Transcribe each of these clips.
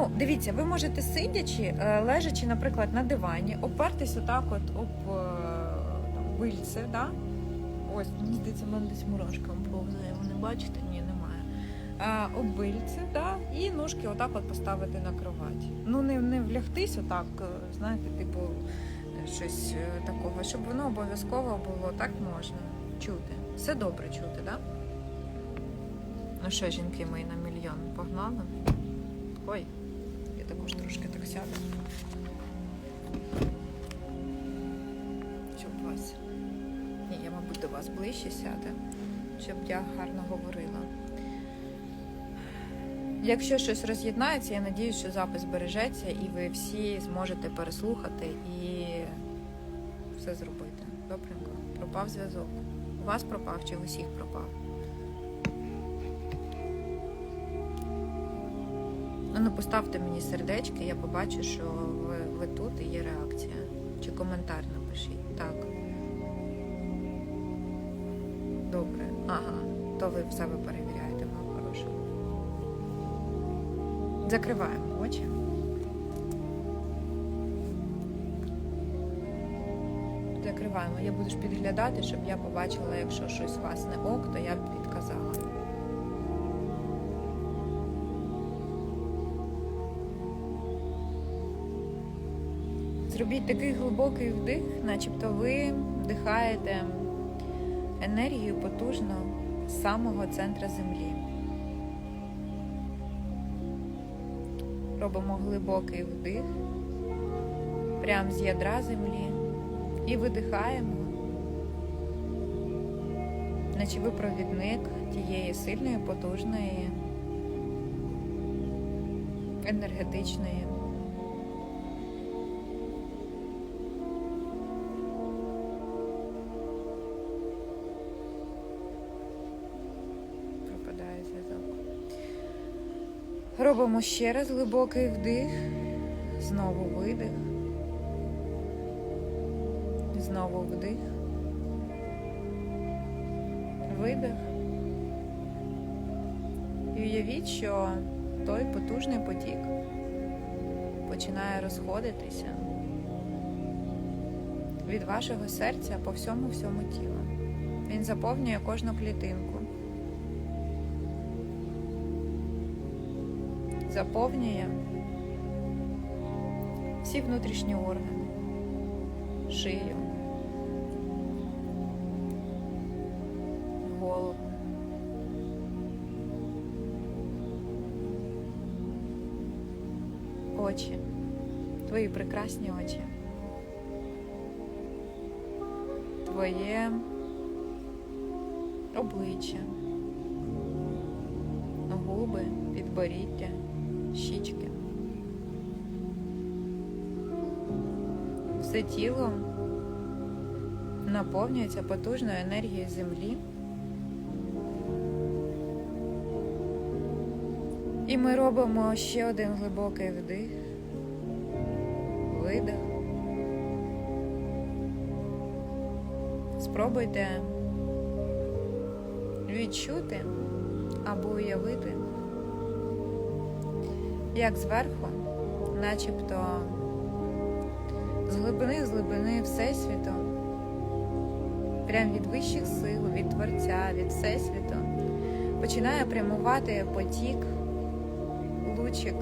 Ну, дивіться, ви можете сидячи, е, лежачи, наприклад, на дивані, опертись отак от об е, там, вильце, да? Ось, мені здається, в мене десь мурашка повзає, ви не бачите? Ні, немає. А, об вильце, да? і ножки отак от поставити на кровать. Ну, не, не влягтись отак, е, знаєте, типу, е, щось е, такого, щоб воно обов'язково було, так можна чути. Все добре чути, да? Ну що, жінки мої на мільйон погнали? Ой, також трошки так сяду. Щоб вас. Ні, я, мабуть, до вас ближче сяду, щоб я гарно говорила. Якщо щось роз'єднається, я надіюсь, що запис бережеться і ви всі зможете переслухати і все зробити. Добренько. Пропав зв'язок. У вас пропав чи у всіх пропав? Ну, ну, поставте мені сердечки, я побачу, що ви, ви тут і є реакція. Чи коментар напишіть. Так. Добре. Ага. То ви в себе перевіряєте, моя хороша. Закриваємо очі. Закриваємо. Я буду ж підглядати, щоб я побачила, якщо щось у вас не ок, то я б підказала. Зробіть такий глибокий вдих, начебто ви вдихаєте енергію потужно з самого центра землі. Робимо глибокий вдих прямо з ядра землі і видихаємо, наче ви провідник тієї сильної, потужної, енергетичної. Робимо ще раз глибокий вдих, знову видих, знову вдих, видих. І уявіть, що той потужний потік починає розходитися від вашого серця по всьому всьому тілу. Він заповнює кожну клітинку. Заповнює всі внутрішні органи, шию, голову. Очі, твої прекрасні очі, твоє обличчя, губи, підборіддя щічки. Все тіло наповнюється потужною енергією землі. І ми робимо ще один глибокий вдих, видих. Спробуйте відчути або уявити як зверху, начебто з глибини, з глибини Всесвіту, прямо від вищих сил, від Творця, від Всесвіту, починає прямувати потік, лучик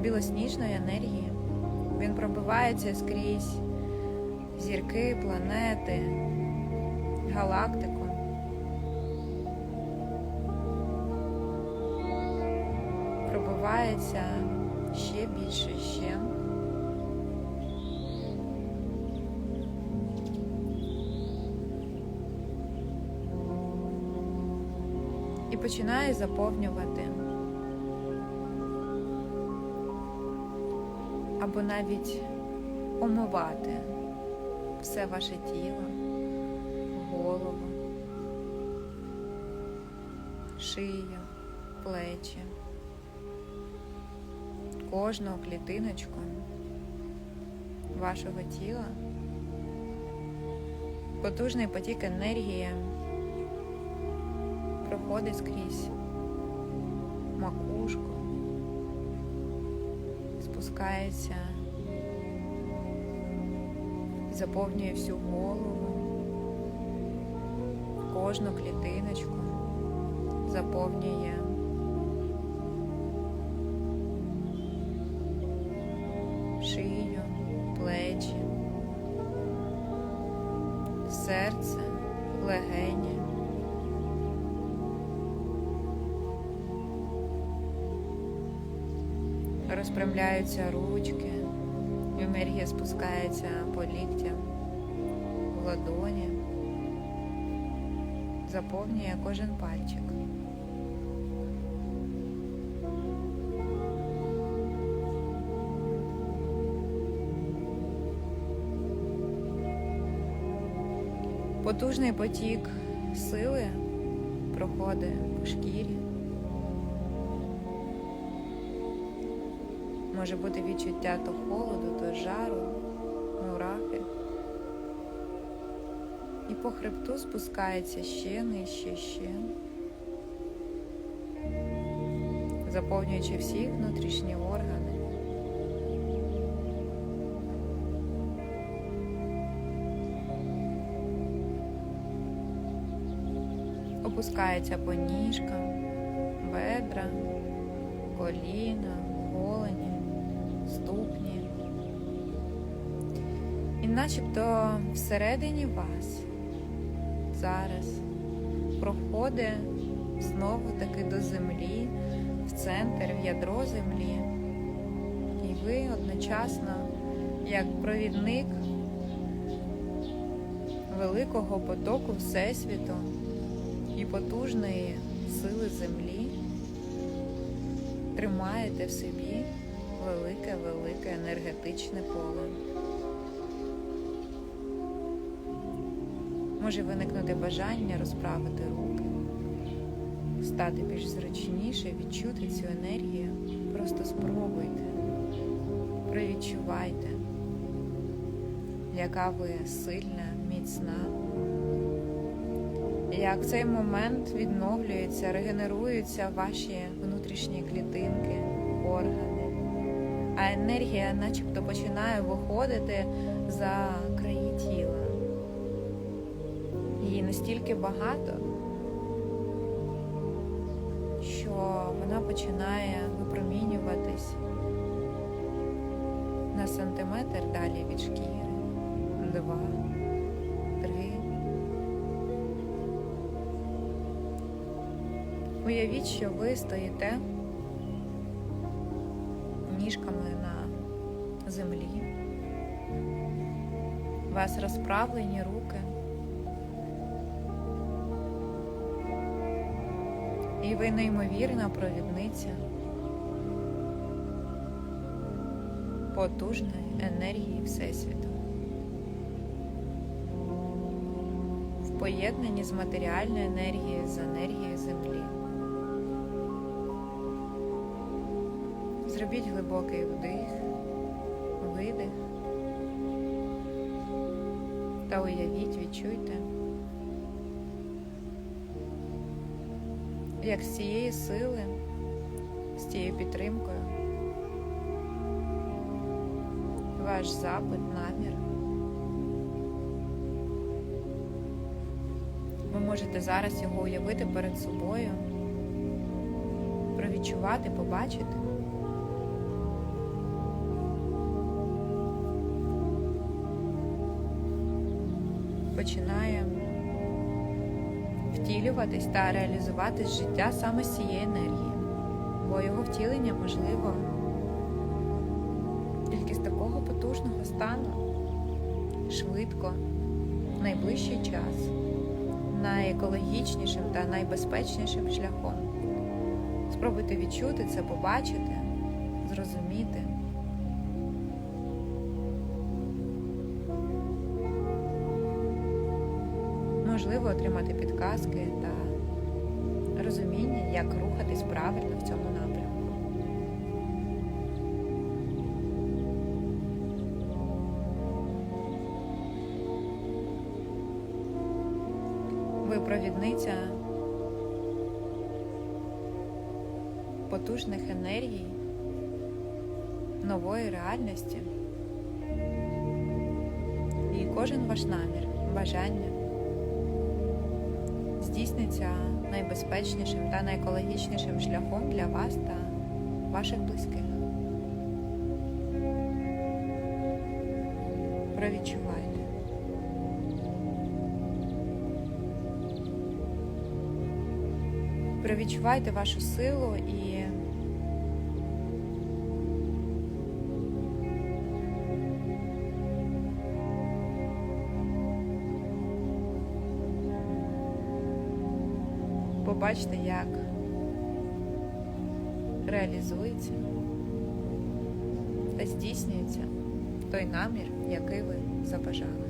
білосніжної енергії. Він пробивається скрізь зірки, планети, галактику. Пробивається ще більше ще. І починає заповнювати. Або навіть омивати все ваше тіло, голову, шию, плечі кожну клітиночку вашого тіла. Потужний потік енергії проходить скрізь макушку, спускається, заповнює всю голову, кожну клітиночку, заповнює шию, плечі, серце, легені. Розпрямляються ручки, енергія спускається по ліктям, в ладоні, заповнює кожен пальчик. Потужний потік сили проходить по шкірі. Може бути відчуття то холоду, то жару, мурахи. І по хребту спускається ще нижче, ще, заповнюючи всі внутрішні органи. Опускається по ніжкам, бедра, коліна, голені, ступні. І начебто всередині вас зараз проходить знову таки до землі, в центр, в ядро землі. І ви одночасно, як провідник великого потоку Всесвіту потужної сили землі, тримаєте в собі велике-велике енергетичне поле. Може виникнути бажання розправити руки, стати більш зручніше, відчути цю енергію. Просто спробуйте, провідчувайте, яка ви сильна, міцна. Як цей момент відновлюються, регенеруються ваші внутрішні клітинки, органи, а енергія начебто починає виходити за краї тіла. Її настільки багато, що вона починає випромінюватись на сантиметр далі від шкіри. Два, Уявіть, що ви стоїте ніжками на землі. У вас розправлені руки. І ви неймовірна провідниця потужної енергії Всесвіту. В поєднанні з матеріальною енергією, з енергією Землі. Зробіть глибокий вдих, видих та уявіть, відчуйте. як з цієї сили, з цією підтримкою, ваш запит, намір. Ви можете зараз його уявити перед собою, провідчувати, побачити. Починаємо втілюватись та реалізуватись життя саме з цієї енергії, бо його втілення можливо тільки з такого потужного стану, швидко, в найближчий час, найекологічнішим та найбезпечнішим шляхом. Спробуйте відчути це, побачити, зрозуміти. Можливо отримати підказки та розуміння, як рухатись правильно в цьому напрямку. Ви провідниця потужних енергій, нової реальності. І кожен ваш намір, бажання здійсниться найбезпечнішим та найекологічнішим шляхом для вас та ваших близьких. Провідчувайте. Провідчувайте вашу силу і побачте, як реалізується та здійснюється той намір, який ви забажали.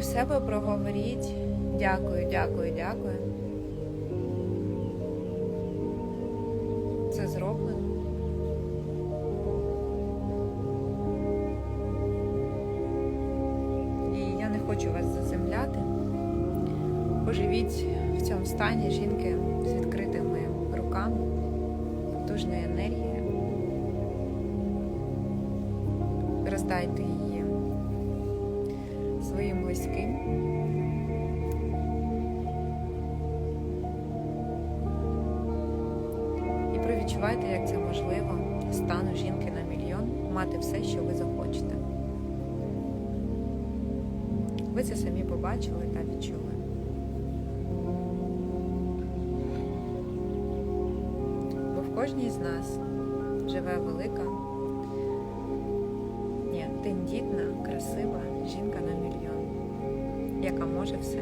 Про себе проговоріть. Дякую, дякую, дякую. Це зроблено. І я не хочу вас заземляти. Поживіть в цьому стані жінки з відкритими руками, потужною енергією. Роздайте її своїм близьким. І провідчувайте, як це можливо, стану жінки на мільйон, мати все, що ви захочете. Ви це самі побачили та відчули. Бо в кожній з нас живе велика, ні, тендітна, красива жінка на мільйон, яка може все.